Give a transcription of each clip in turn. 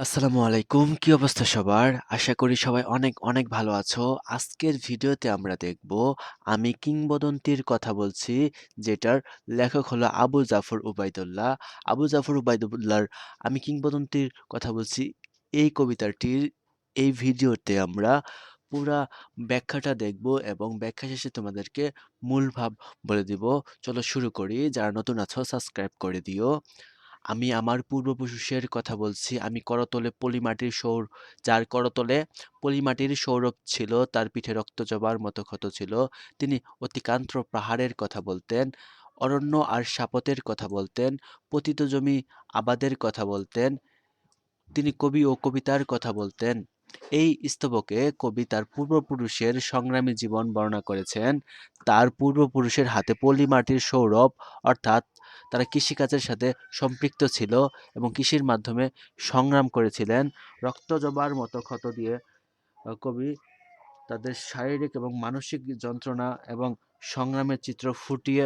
আসসালামু আলাইকুম। কি অবস্থা সবার? আশা করি সবাই অনেক, অনেক ভালো আছো। আজকের ভিডিওতে আমরা দেখব আমি কিংবদন্তির কথা বলছি যেটার লেখক হলো আবু জাফর উবাইদুল্লাহ। আবু জাফর উবাইদুল্লাহর আমি কিংবদন্তির কথা বলছি এই কবিতাটির এই ভিডিওতে আমরা পুরা ব্যাখ্যাটা দেখব এবং ব্যাখ্যা শেষে তোমাদেরকে মূল ভাব বলে দিব। চলো শুরু করি। যারা নতুন আছো সাবস্ক্রাইব করে দিও। আমি আমার পূর্বপুরুষের কথা বলছি। আমি করতলে পলিমাটির সৌর যার করতলে পলিমাটির সৌরভ ছিল, তার পিঠে রক্তজবার মতো ক্ষত ছিল। তিনি অতিকান্ত পাহাড়ের কথা বলতেন, অরণ্য আর শাপতের কথা বলতেন, পতিত জমি আবাদের কথা বলতেন। তিনি কবি ও কবিতার কথা বলতেন। এই স্তবকে কবি তার পূর্বপুরুষের সংগ্রামী জীবন বর্ণনা করেছেন। তার পূর্বপুরুষের হাতে পলিমাটির সৌরভ অর্থাৎ তারা কৃষিকাজের সাথে সম্পৃক্ত ছিল এবং কৃষির মাধ্যমে সংগ্রাম করেছিলেন। রক্তজবার মতো ক্ষত দিয়ে কবি তাদের শারীরিক এবং মানসিক যন্ত্রণা এবং সংগ্রামের চিত্র ফুটিয়ে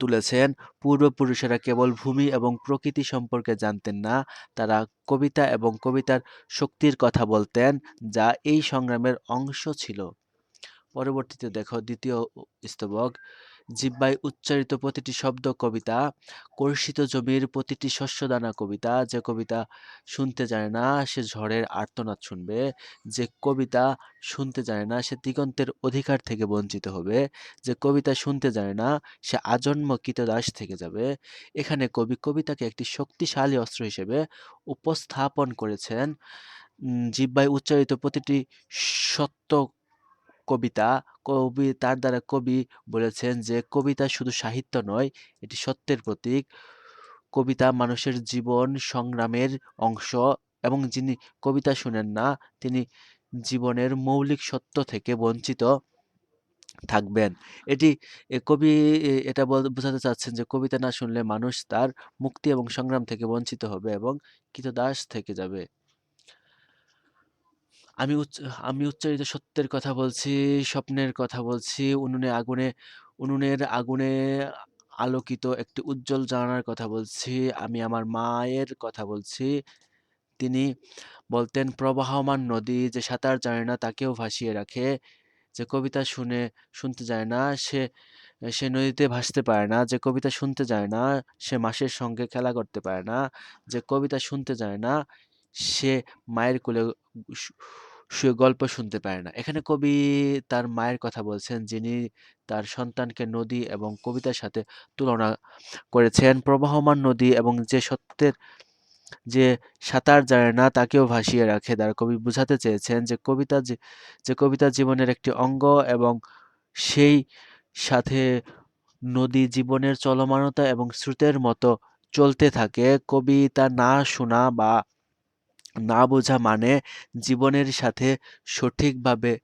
তুলেছেন। পূর্বপুরুষেরা কেবল ভূমি এবং প্রকৃতি সম্পর্কে জানতেন না, তারা কবিতা এবং কবিতার শক্তির কথা বলতেন, যা এই সংগ্রামের অংশ ছিল। পরবর্তীতে দেখো দ্বিতীয় স্তবক জিহ্বায় উচ্চারিত প্রতিটি শব্দ কবিতা কর্ষিত জমির প্রতিটি শস্যদানা কবিতা, যে কবিতা শুনতে জানে না সে ঝড়ের আর্তনাদ শুনবে, যে কবিতা শুনতে জানে না সে দিগন্তের অধিকার থেকে বঞ্চিত হবে, যে কবিতা শুনতে জানে না সে আজন্ম কীতদাস থেকে যাবে। এখানে কবি কবিতাকে একটি শক্তিশালী অস্ত্র হিসেবে উপস্থাপন করেছেন। জিব্বায় উচ্চারিত প্রতিটি সত্য কবিতা কবি, তার দ্বারা কবি বলেছেন যে, কবিতা শুধু সাহিত্য নয়, এটি সত্যের প্রতীক। কবিতা মানুষের জীবন সংগ্রামের অংশ এবং যিনি কবিতা শুনেন না, তিনি জীবনের মৌলিক সত্য থেকে বঞ্চিত থাকবেন। এটি কবি এটা বোঝাতে চাচ্ছেন যে, কবিতা না শুনলে মানুষ তার মুক্তি এবং সংগ্রাম থেকে বঞ্চিত হবে এবং কৃতদাস থেকে যাবে। আমি উচ্চ আমি উচ্চারিত সত্যের কথা বলছি, স্বপ্নের কথা বলছি, উনুনে আগুনে উনুনের আগুনে আলোকিত একটি উজ্জ্বল জানালার কথা বলছি। আমি আমার মায়ের কথা বলছি। তিনি বলতেন, "প্রবাহমান নদী যে সাঁতার জানে না তাকেও ভাসিয়ে রাখে। যে কবিতা শুনে শুনতে যায় না সে সে নদীতে ভাসতে পারে না। যে কবিতা শুনতে যায় না সে মাসের সঙ্গে খেলা করতে পারে না। যে কবিতা শুনতে যায় না সে মায়ের কোলে শুয়ে গল্প শুনতে পারে না।" এখানে কবি তার মায়ের কথা বলছেন, যিনি তার সন্তানকে নদী এবং কবিতার সাথে তুলনা করেছেন। প্রবাহমান নদী এবং যে সত্যের যে সাঁতার জানে না তাকেও ভাসিয়ে রাখে দ্বারা কবি বুঝাতে চেয়েছেন যে কবিতা যে যে কবিতা জীবনের একটি অঙ্গ এবং সেই সাথে নদী জীবনের চলমানতা এবং স্রোতের মতো চলতে থাকে কবি কবিতা না শোনা বা না বোঝা মানে জীবনের সাথে সঠিকভাবে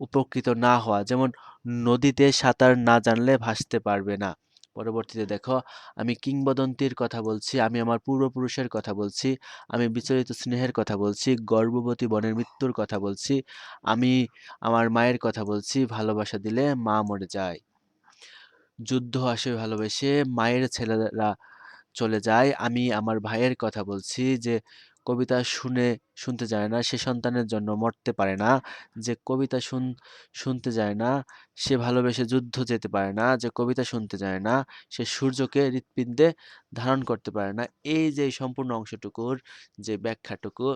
উপকৃত না হওয়া। যেমন নদীতে সাঁতার না জানলে ভাসতে পারবে না। পরবর্তীতে দেখো, আমি কিংবদন্তির কথা বলছি, আমি আমার পূর্বপুরুষের কথা বলছি, আমি বিচলিত স্নেহের কথা বলছি, গর্ভবতী বনের মৃত্যুর কথা বলছি, আমি আমার মায়ের কথা বলছি, ভালোবাসা দিলে মা মরে যায়। যুদ্ধ আসে ভালোবেসে মায়ের ছেলেরা চলে যায়, আমি আমার ভাইয়ের কথা বলছি যে কবিতা শুনে, শুনতে যায় না, সে সন্তানের জন্য মরতে পারে না। যে কবিতা শুন, শুনতে যায় না, সে ভালোবেসে যুদ্ধ যেতে পারে না। যে কবিতা শুনতে যায় না, সে সূর্যকে হৃৎপিণ্ডে ধারণ করতে পারে না। এই যে সম্পূর্ণ অংশটুকুর যে ব্যাখ্যাটুকু,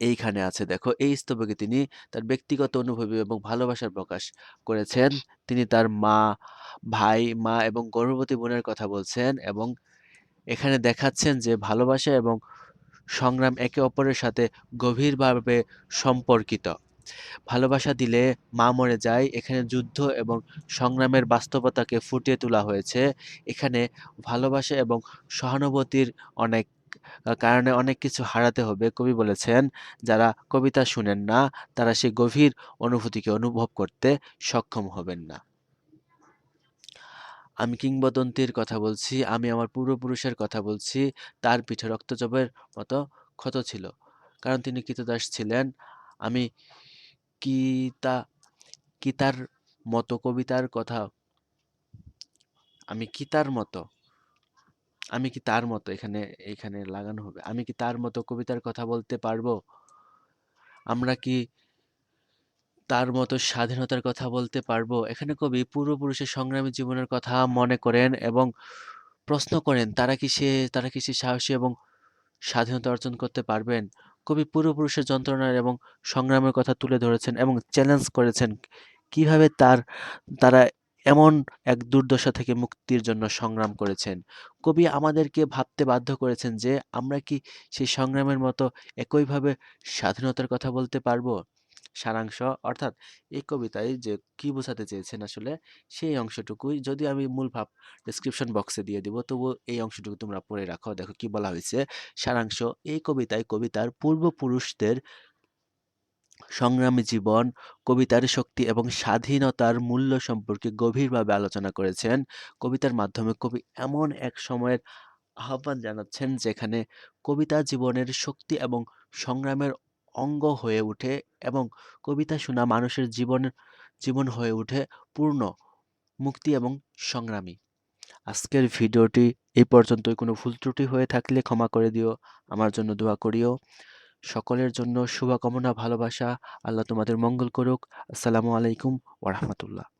এইখানে আছে। দেখো, এই স্তবকে তিনি তার ব্যক্তিগত অনুভূতি এবং ভালোবাসার প্রকাশ করেছেন। তিনি তার মা, ভাই, মা এবং গর্ভবতী বোনের কথা বলছেন এবং এখানে দেখাচ্ছেন যে ভালোবাসা এবং সংগ্রাম একে অপরের সাথে গভীরভাবে সম্পর্কিত। ভালোবাসা দিলে মা মরে যায়, এখানে যুদ্ধ এবং সংগ্রামের বাস্তবতাকে ফুটিয়ে তোলা হয়েছে। এখানে ভালোবাসা এবং সহানুভূতির অনেক কারণে অনেক কিছু হারাতে হবে, কবি বলেছেন। যারা কবিতা শুনেন না, তারা সেই গভীর অনুভূতিকে অনুভব করতে সক্ষম হবেন না। আমি কিংবদন্তির কথা বলছি, আমি আমার পূর্বপুরুষের কথা বলছি, তার পিঠে রক্তজবের মতো ক্ষত ছিল কারণ তিনি কৃতদাস ছিলেন, আমি কিতা, কিতার মতো কবিতার কথা, আমি কিতার মতো, আমি কি তার মতো এখানে এখানে লাগানো হবে। আমি কি তার মতো কবিতার কথা বলতে পারব? আমরা কি তার মতো স্বাধীনতার কথা বলতে পারব? এখানে কবি পূর্বপুরুষের সংগ্রামী জীবনের কথা মনে করেন এবং প্রশ্ন করেন, তারা কি সে, তারা কি সে সাহসী এবং স্বাধীনতা অর্জন করতে পারবেন? কবি পূর্বপুরুষের যন্ত্রণার এবং সংগ্রামের কথা তুলে ধরেছেন এবং চ্যালেঞ্জ করেছেন কীভাবে তার, তারা এমন এক দুর্দশা থেকে মুক্তির জন্য সংগ্রাম করেছেন। কবি আমাদেরকে ভাবতে বাধ্য করেছেন যে, আমরা কি সেই সংগ্রামের মতো একইভাবে স্বাধীনতার কথা বলতে পারব? সারাংশ অর্থাৎ এই কবিতায় যে কি বোঝাতে চেয়েছেন আসলে সেই অংশটুকুই যদি আমি মূল ভাব ডেসক্রিপশন বক্সে দিয়ে দিব তবু এই অংশটুকু তোমরা পড়ে রাখো। দেখো কি বলা হয়েছে। সারাংশ এই কবিতায় কবিতার পূর্বপুরুষদের সংগ্রামী জীবন, কবিতার শক্তি এবং স্বাধীনতার মূল্য সম্পর্কে গভীরভাবে আলোচনা করেছেন। কবিতার মাধ্যমে কবি এমন এক সময়ের আহ্বান জানাচ্ছেন যেখানে কবিতা জীবনের শক্তি এবং সংগ্রামের অঙ্গ হয়ে ওঠে এবং কবিতা শোনা মানুষের জীবন জীবন হয়ে ওঠে পূর্ণ, মুক্তি এবং সংগ্রামী। আজকের ভিডিওটি এই পর্যন্তই কোনো ভুল ত্রুটি হয়ে থাকলে ক্ষমা করে দিও। আমার জন্য দোয়া করিও। সকলের জন্য শুভকামনা, ভালোবাসা। আল্লাহ তোমাদের মঙ্গল করুক। আসসালামু আলাইকুম ওয়া রাহমাতুল্লাহ।